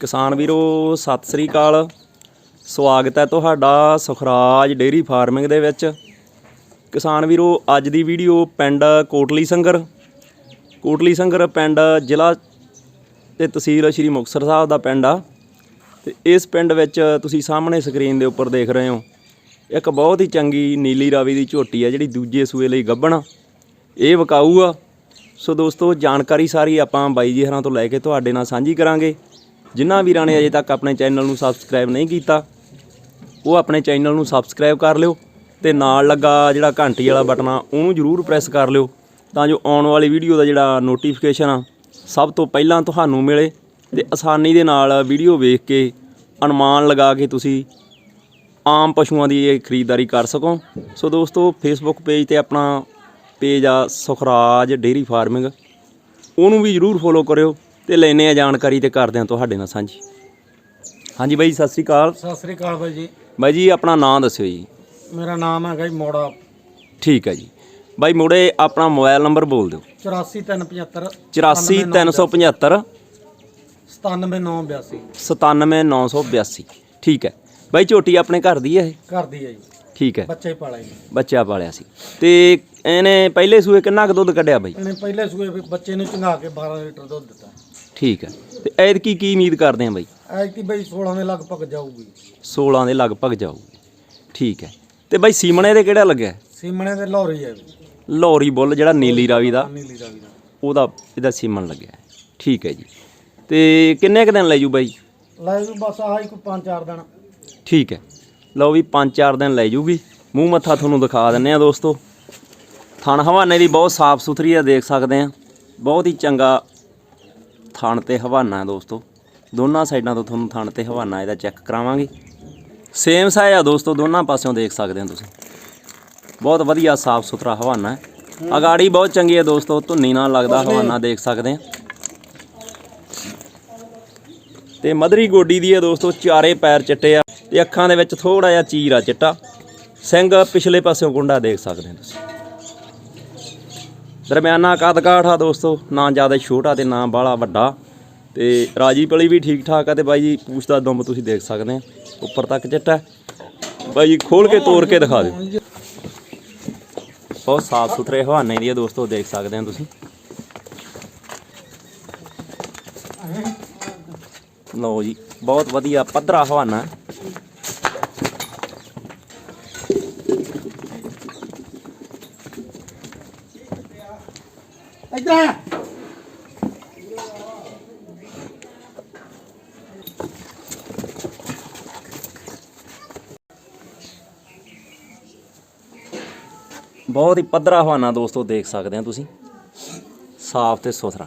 ਕਿਸਾਨ ਵੀਰੋ, ਸਤਿ ਸ੍ਰੀ ਅਕਾਲ। ਸਵਾਗਤ ਹੈ ਤੁਹਾਡਾ ਸੁਖਰਾਜ ਡੇਰੀ ਫਾਰਮਿੰਗ ਦੇ ਵਿੱਚ। ਕਿਸਾਨ ਵੀਰੋ, ਅੱਜ ਦੀ ਵੀਡੀਓ ਪਿੰਡ ਕੋਟਲੀ ਸੰਗਰ। ਕੋਟਲੀ ਸੰਗਰ ਪਿੰਡ ਜ਼ਿਲ੍ਹਾ ਤੇ ਤਹਿਸੀਲ ਸ਼੍ਰੀ ਮੁਕਤਸਰ ਸਾਹਿਬ ਦਾ ਪਿੰਡ ਆ। ਤੇ ਇਸ ਪਿੰਡ ਵਿੱਚ ਤੁਸੀਂ ਸਾਹਮਣੇ ਸਕਰੀਨ ਦੇ ਉੱਪਰ ਦੇਖ ਰਹੇ ਹੋ, ਇੱਕ ਬਹੁਤ ਹੀ ਚੰਗੀ ਨੀਲੀ ਰਾਵੀ ਦੀ ਝੋਟੀ ਆ, ਜਿਹੜੀ ਦੂਜੇ ਸੂਏ ਲਈ ਗੱਭਣ ਇਹ ਵਿਕਾਊ ਆ। ਸੋ ਦੋਸਤੋ, ਜਾਣਕਾਰੀ ਸਾਰੀ ਆਪਾਂ ਬਾਈ ਜੀ ਹਰਾਂ ਤੋਂ ਲੈ ਕੇ ਤੁਹਾਡੇ ਨਾਲ ਸਾਂਝੀ ਕਰਾਂਗੇ। ਜਿਨ੍ਹਾਂ ਵੀਰਾਂ ਨੇ ਅਜੇ ਤੱਕ ਆਪਣੇ ਚੈਨਲ ਨੂੰ ਸਬਸਕ੍ਰਾਈਬ ਨਹੀਂ ਕੀਤਾ, ਉਹ ਆਪਣੇ ਚੈਨਲ ਨੂੰ ਸਬਸਕ੍ਰਾਈਬ ਕਰ ਲਿਓ ਤੇ ਨਾਲ ਲੱਗਾ ਜਿਹੜਾ ਘੰਟੀ ਵਾਲਾ ਬਟਨ ਆ, ਉਹਨੂੰ ਜ਼ਰੂਰ ਪ੍ਰੈਸ ਕਰ ਲਿਓ ਤਾਂ ਜੋ ਆਉਣ ਵਾਲੀ ਵੀਡੀਓ ਦਾ ਜਿਹੜਾ ਨੋਟੀਫਿਕੇਸ਼ਨ ਆ, ਸਭ ਤੋਂ ਪਹਿਲਾਂ ਤੁਹਾਨੂੰ ਮਿਲੇ ਤੇ ਆਸਾਨੀ ਦੇ ਨਾਲ ਵੀਡੀਓ ਵੇਖ ਕੇ ਅਨੁਮਾਨ ਲਗਾ ਕੇ ਤੁਸੀਂ ਆਮ ਪਸ਼ੂਆਂ ਦੀ ਇਹ ਖਰੀਦਦਾਰੀ ਕਰ ਸਕੋ। ਸੋ ਦੋਸਤੋ ਫੇਸਬੁੱਕ ਪੇਜ ਤੇ ਆਪਣਾ ਪੇਜ ਆ ਸੁਖਰਾਜ ਡੇਰੀ ਫਾਰਮਿੰਗ, ਉਹਨੂੰ ਵੀ ਜਰੂਰ ਫੋਲੋ ਕਰਿਓ। ਤੇ ਲੈਨੇ ਆ ਜਾਣਕਾਰੀ ਤੇ ਕਰਦੇ ਆ ਤੁਹਾਡੇ ਨਾਲ ਸਾਂਝੀ। ਹਾਂਜੀ ਬਾਈ ਸਤਿ ਸ੍ਰੀ ਅਕਾਲ। ਸਤਿ ਸ੍ਰੀ ਅਕਾਲ ਬਾਈ ਜੀ। ਬਾਈ ਜੀ ਆਪਣਾ ਨਾਮ ਦੱਸਿਓ ਜੀ। ਮੇਰਾ ਨਾਮ ਹੈਗਾ ਜੀ ਮੋੜਾ। ਠੀਕ ਹੈ ਜੀ। ਬਾਈ ਮੁੜੇ ਆਪਣਾ ਮੋਬਾਈਲ ਨੰਬਰ ਬੋਲ ਦਿਓ। 84375 84375 97982 97982 ਠੀਕ ਹੈ। ਬਾਈ ਝੋਟੀ ਆਪਣੇ ਘਰ ਦੀ ਹੈ ਇਹ? ਘਰ ਦੀ ਹੈ ਜੀ। ਠੀਕ ਹੈ। ਬੱਚੇ ਪਾਲੇ ਜੀ। ਬੱਚਾ ਪਾਲਿਆ ਸੀ। ਤੇ ਇਹਨੇ ਪਹਿਲੇ ਸੂਏ ਕਿੰਨਾ ਕੁ ਦੁੱਧ ਕੱਢਿਆ ਬਾਈ? ਇਹਨੇ ਪਹਿਲੇ ਸੂਏ ਬੱਚੇ ਨੂੰ ਚੰਗਾ ਕੇ 12 ਲੀਟਰ ਦੁੱਧ ਦਿੱਤਾ। ਠੀਕ ਹੈ। ਤੇ ਐਦ ਕੀ ਕੀ ਉਮੀਦ ਕਰਦੇ ਆ ਬਾਈ? ਐਤੀ ਬਾਈ 16 ਦੇ ਲਗਭਗ ਜਾਊਗੀ। 16 ਦੇ ਲਗਭਗ ਜਾਊਗੀ। ਠੀਕ ਹੈ। ਤੇ ਬਾਈ ਸੀਮਣੇ ਦੇ ਕਿਹੜਾ ਲੱਗਿਆ? ਸੀਮਣੇ ਦੇ ਲੋਰੀ ਹੈ ਲੋਰੀ ਬੁੱਲ ਜਿਹੜਾ ਨੀਲੀ ਰਾਵੀ ਦਾ। ਨੀਲੀ ਦਾ। ਵੀ ਉਹਦਾ ਇਹਦਾ ਸੀਮਣ ਲੱਗਿਆ। ਹੈ। ਠੀਕ ਹੈ ਜੀ। ਤੇ ਕਿੰਨੇ ਕੁ ਦਿਨ ਲੈ ਜੂ ਬਾਈ? ਲੈ ਵੀ ਬਸ ਆਹੀ ਕੋਈ 5-4 ਦਿਨ। ਠੀਕ ਹੈ। ਲਓ ਵੀ 5-4 ਦਿਨ ਲੈ ਜੂਗੀ। ਮੂੰਹ ਮੱਥਾ ਤੁਹਾਨੂੰ ਦਿਖਾ ਦਿੰਨੇ ਆ ਦੋਸਤੋ। ਥਣ ਹਵਾਨੇ ਦੀ ਬਹੁਤ ਸਾਫ਼ ਸੁਥਰੀ ਆ ਦੇਖ ਸਕਦੇ ਆ। ਬਹੁਤ ਹੀ ਚੰਗਾ ਥਣ ਤੇ ਹਵਾਨਾ ਦੋਸਤੋ। ਦੋਨਾਂ ਸਾਈਡਾਂ ਤੋਂ ਤੁਹਾਨੂੰ ਥਣ ਤੇ ਹਵਾਨਾ ਇਹਦਾ ਚੈੱਕ ਕਰਾਵਾਂਗੇ। ਸੇਮ ਸਾਈਜ਼ ਆ ਦੋਸਤੋ ਦੋਨਾਂ ਪਾਸਿਓਂ ਦੇਖ ਸਕਦੇ ਹੋ ਤੁਸੀਂ। ਬਹੁਤ ਵਧੀਆ ਸਾਫ਼ ਸੁਥਰਾ ਹਵਾਨਾ ਹੈ। ਅਗਾੜੀ ਬਹੁਤ ਚੰਗੀ ਹੈ ਦੋਸਤੋ ਧੁੰਨੀ ਨਾਲ ਲੱਗਦਾ ਹਵਾਨਾ ਦੇਖ ਸਕਦੇ ਆ ਤੇ ਮਧਰੀ ਗੋਡੀ ਦੀ ਹੈ ਦੋਸਤੋ ਚਾਰੇ ਪੈਰ ਚਿੱਟੇ ਆ ਤੇ ਅੱਖਾਂ ਦੇ ਵਿੱਚ ਥੋੜਾ ਜਿਹਾ ਚੀਰ ਆ ਚਿੱਟਾ। ਸਿੰਘ ਪਿਛਲੇ ਪਾਸਿਓਂ ਗੁੰਡਾ ਦੇਖ ਸਕਦੇ ਹੋ ਤੁਸੀਂ। ਦਰਮਿਆਨਾ ਕਦਕਾਠ ਆ ਦੋਸਤੋ, ਨਾ ਜ਼ਿਆਦਾ ਛੋਟਾ ਤੇ ਨਾ ਬਾਹਲਾ ਵੱਡਾ। ਤੇ ਰਾਜੀ ਪਲੀ ਵੀ ਠੀਕ ਠਾਕ ਆ ਤੇ ਬਾਈ ਜੀ, ਪੂਛ ਦਾ ਦੁੰਬ ਤੁਸੀਂ ਦੇਖ ਸਕਦੇ ਆ, ਉੱਪਰ ਤੱਕ ਚਿੱਟਾ ਬਾਈ ਜੀ ਖੋਲ ਕੇ ਤੋੜ ਕੇ ਦਿਖਾ ਦਿਓ। ਬਹੁਤ ਸਾਫ਼ ਸੁਥਰੇ ਹਵਾਨੇ ਦੀ ਆ ਦੋਸਤੋ, ਦੇਖ ਸਕਦੇ ਆ ਤੁਸੀਂ। ਲਓ ਜੀ, ਬਹੁਤ ਵਧੀਆ ਪੱਧਰਾ ਹਵਾਨਾ। ਇੱਧਰ ਬਹੁਤ ਹੀ ਪੱਧਰਾ ਹਵਾਨਾ ਦੋਸਤੋ ਦੇਖ ਸਕਦੇ ਆ ਤੁਸੀਂ। ਸਾਫ਼ ਤੇ ਸੁਥਰਾ।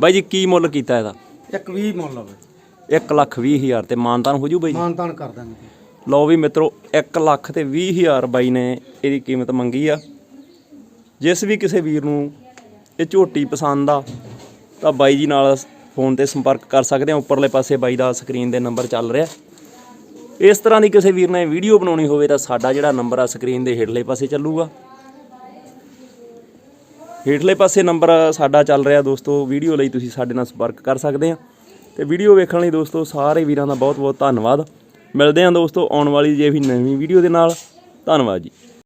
ਬਾਈ ਜੀ ਕੀ ਮੁੱਲ ਕੀਤਾ ਇਹਦਾ? ਇੱਕ 20 ਮੁੱਲ ਲਵੇ 1 ਲੱਖ 20 ਹਜ਼ਾਰ ਤੇ ਮਾਨਤਾਨ ਹੋ ਜੂ ਬਾਈ ਜੀ? ਮਾਨਤਾਨ ਕਰ ਦਾਂਗੇ। ਲਓ ਵੀ ਮਿੱਤਰੋ 1 ਲੱਖ ਤੇ 20 ਹਜ਼ਾਰ ਬਾਈ ਨੇ ਇਹਦੀ ਕੀਮਤ ਮੰਗੀ ਆ। ਜਿਸ ਵੀ ਕਿਸੇ ਵੀਰ ਨੂੰ ਇਹ ਝੋਟੀ ਪਸੰਦ ਆ, ਤਾਂ ਬਾਈ ਜੀ ਨਾਲ ਫੋਨ ਤੇ ਸੰਪਰਕ ਕਰ ਸਕਦੇ ਆ। ਉੱਪਰਲੇ ਪਾਸੇ ਬਾਈ ਦਾ ਸਕਰੀਨ ਦੇ ਨੰਬਰ ਚੱਲ ਰਿਹਾ। ਇਸ ਤਰ੍ਹਾਂ ਦੀ ਕਿਸੇ ਵੀਰ ਨੇ ਵੀਡੀਓ ਬਣਾਉਣੀ ਹੋਵੇ, ਤਾਂ ਸਾਡਾ ਜਿਹੜਾ ਨੰਬਰ ਆ ਸਕਰੀਨ ਦੇ ਹੇਠਲੇ ਪਾਸੇ ਚੱਲੂਗਾ। ਹੇਠਲੇ ਪਾਸੇ ਨੰਬਰ ਸਾਡਾ ਚੱਲ ਰਿਹਾ ਦੋਸਤੋ, ਵੀਡੀਓ ਲਈ ਤੁਸੀਂ ਸਾਡੇ ਨਾਲ ਸੰਪਰਕ ਕਰ ਸਕਦੇ ਆ। ਤੇ ਵੀਡੀਓ ਵੇਖਣ ਲਈ ਦੋਸਤੋ, ਸਾਰੇ ਵੀਰਾਂ ਦਾ ਬਹੁਤ ਬਹੁਤ ਧੰਨਵਾਦ। ਮਿਲਦੇ ਹਾਂ ਦੋਸਤੋ, ਆਉਣ ਵਾਲੀ ਜੇ ਵੀ ਨਵੀਂ ਵੀਡੀਓ ਦੇ ਨਾਲ। ਧੰਨਵਾਦ ਜੀ।